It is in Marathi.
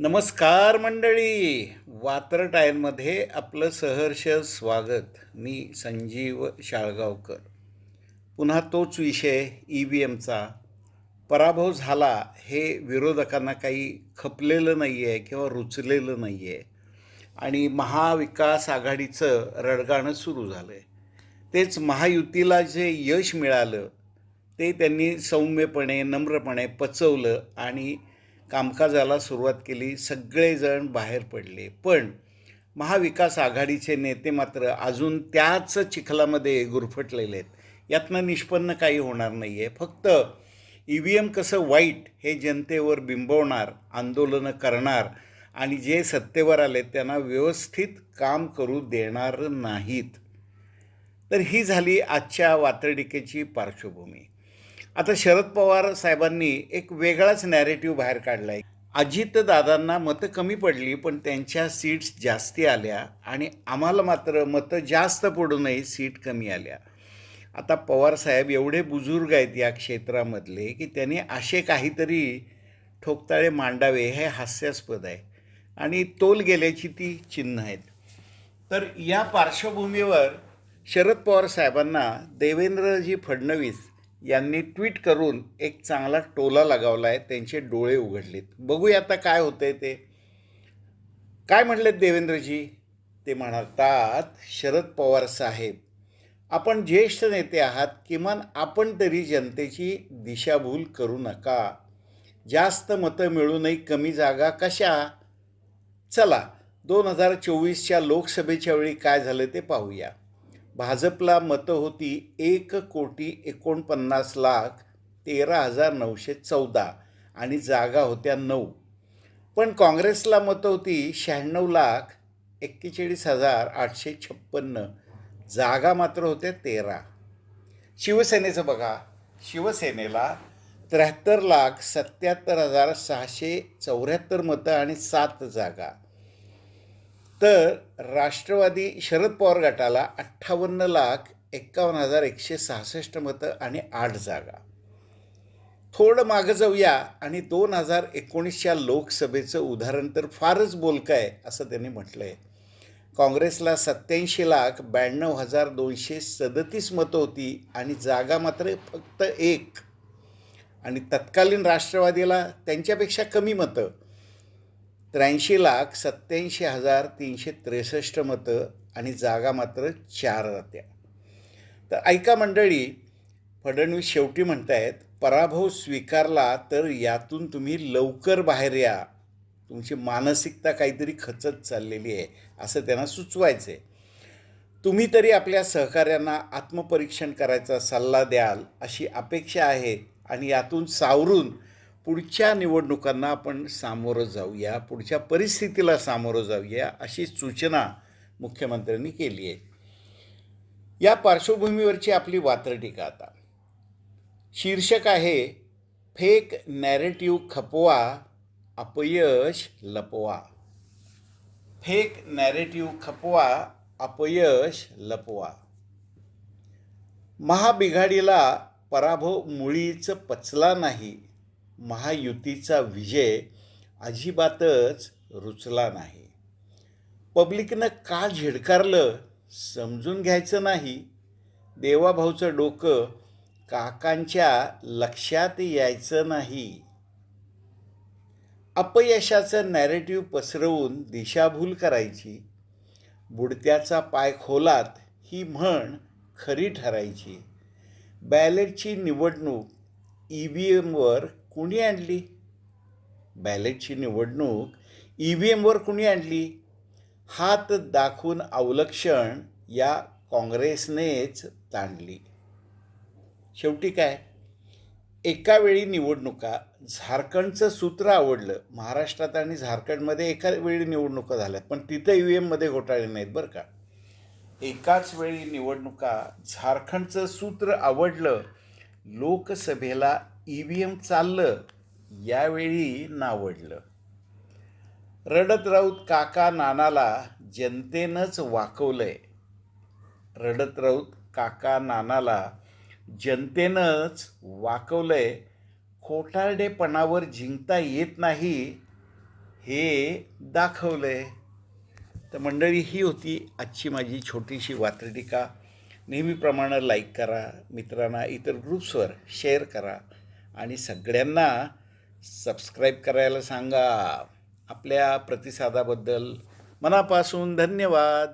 नमस्कार मंडळी. वातर टायरमध्ये आपलं सहर्ष स्वागत. मी संजीव शाळगावकर. पुन्हा तोच विषय ई व्ही एमचा पराभव झाला हे विरोधकांना काही खपलेलं नाही आहे किंवा रुचलेलं नाही आहे आणि महाविकास आघाडीचं रडगाणं सुरू झालं आहे तेच महायुतीला जे यश मिळालं ते त्यांनी सौम्यपणे नम्रपणे पचवलं आणि कामकाजाला सुरुवात केली सगळेजण बाहेर पडले. पण महाविकास आघाडीचे नेते मात्र अजून त्याच चिखलामध्ये गुरफटलेले आहेत. यातनं निष्पन्न काही होणार नाही आहे फक्त ई व्ही एम कसं वाईट हे जनतेवर बिंबवणार आंदोलनं करणार आणि जे सत्तेवर आले त्यांना व्यवस्थित काम करू देणार नाहीत. तर ही झाली आजच्या वातडिकेची पार्श्वभूमी. आता शरद पवार साहेबांनी एक वेगळाच नॅरेटिव्ह बाहेर काढला आहे अजितदादांना मतं कमी पडली पण त्यांच्या सीट्स जास्ती आल्या आणि आम्हाला मात्र मतं जास्त पडूनही सीट कमी आल्या. आता पवार साहेब एवढे बुजुर्ग आहेत या क्षेत्रामधले की त्यांनी असे काहीतरी ठोकताळे मांडावे हे हास्यास्पद आहे. आणि तोल गेल्याची ती चिन्ह आहेत. तर या पार्श्वभूमीवर शरद पवार साहेबांना देवेंद्रजी फडणवीस यांनी ट्विट करून एक चांगला टोला लगावला आहे त्यांचे डोळे उघडलेत. बघूया आता काय होतंय ते. काय म्हणलेत देवेंद्रजी? ते म्हणतात शरद पवार साहेब आपण ज्येष्ठ नेते आहात किमान आपण तरी जनतेची दिशाभूल करू नका. जास्त मतं मिळूनही कमी जागा कशा? चला दोन हजार चोवीसच्या लोकसभेच्या वेळी काय झालं ते पाहूया. भाजपला मतं होती एक कोटी एकोणपन्नास लाख तेरा हजार नऊशे चौदा आणि जागा होत्या नऊ. पण काँग्रेसला मतं होती शहाण्णव लाख एक्केचाळीस हजार आठशे छप्पन्न. जागा मात्र होत्या तेरा. शिवसेनेचं बघा. शिवसेनेला त्र्याहत्तर लाख सत्याहत्तर हजार सहाशे चौऱ्याहत्तर मतं आणि सात जागा. तर राष्ट्रवादी शरद पवार गटाला अठ्ठावन्न लाख एक्कावन्न हजार एकशे सहासष्ट मतं आणि आठ जागा. थोडं मागं जाऊया आणि दोन हजार एकोणीसच्या लोकसभेचं उदाहरण तर फारच बोलकं आहे असं त्यांनी म्हटलं आहे काँग्रेसला सत्याऐंशी लाख ब्याण्णव हजार दोनशे सदतीस मतं होती आणि जागा मात्र फक्त एक. आणि तत्कालीन राष्ट्रवादीला त्यांच्यापेक्षा कमी मतं. त्र्याऐंशी लाख सत्याऐंशी हजार तीनशे त्रेसष्ट मतं आणि जागा मात्र चार राहत्या तर ऐका मंडळी फडणवीस शेवटी म्हणतायत पराभव स्वीकारला तर यातून तुम्ही लवकर बाहेर या. तुमची मानसिकता काहीतरी खचत चाललेली आहे असं त्यांना सुचवायचं आहे तुम्ही तरी आपल्या सहकाऱ्यांना आत्मपरीक्षण करायचा सल्ला द्याल अशी अपेक्षा आहे आणि यातून सावरून पुढच्या निवडणुकांना आपण सामोरं जाऊया पुढच्या परिस्थितीला सामोरं जाऊया अशी सूचना मुख्यमंत्र्यांनी केली आहे. या पार्श्वभूमीवरची आपली वात्रटीका आता. शीर्षक आहे फेक नॅरेटिव्ह खपवा अपयश लपवा. फेक नॅरेटिव्ह खपवा अपयश लपवा. महाबिघाडीला पराभव मुळीच पचला नाही. महायुतीचा विजय अजिबातच रुचला नाही. पब्लिकनं का झिडकारलं समजून घ्यायचं नाही. देवाभाऊचं डोकं काकांच्या लक्षात यायचं नाही. अपयशाचं नॅरेटिव्ह पसरवून दिशाभूल करायची. बुडत्याचा पाय खोलात ही म्हण खरी ठरायची. बॅलेटची निवडणूक ई व्ही एमवर कुणी आणली? बॅलेटची निवडणूक ई व्ही एमवर कुणी आणली? हात दाखवून अवलक्षण या काँग्रेसनेच ताणली. शेवटी काय? एका वेळी निवडणुका झारखंडचं सूत्र आवडलं. महाराष्ट्रात आणि झारखंडमध्ये एका वेळी निवडणुका झाल्या पण तिथं ई व्ही एममध्ये घोटाळे नाहीत बरं का? एकाच वेळी निवडणुका झारखंडचं सूत्र आवडलं लोकसभेला ई व्ही एम चाललं यावेळी नावडलं. रडत राऊत काका नानाला जनतेनंच वाकवलंय. रडत राऊत काका नानाला जनतेनंच वाकवलंय. खोटारडेपणावर जिंकता येत नाही हे दाखवलं आहे तर मंडळी ही होती आजची माझी छोटीशी वात्रटिका. नेहमीप्रमाणे लाईक करा मित्रांना इतर ग्रुप्सवर शेअर करा. आणि सगळ्यांना सबस्क्राईब करायला सांगा. आपल्या प्रतिसादाबद्दल मनापासून धन्यवाद.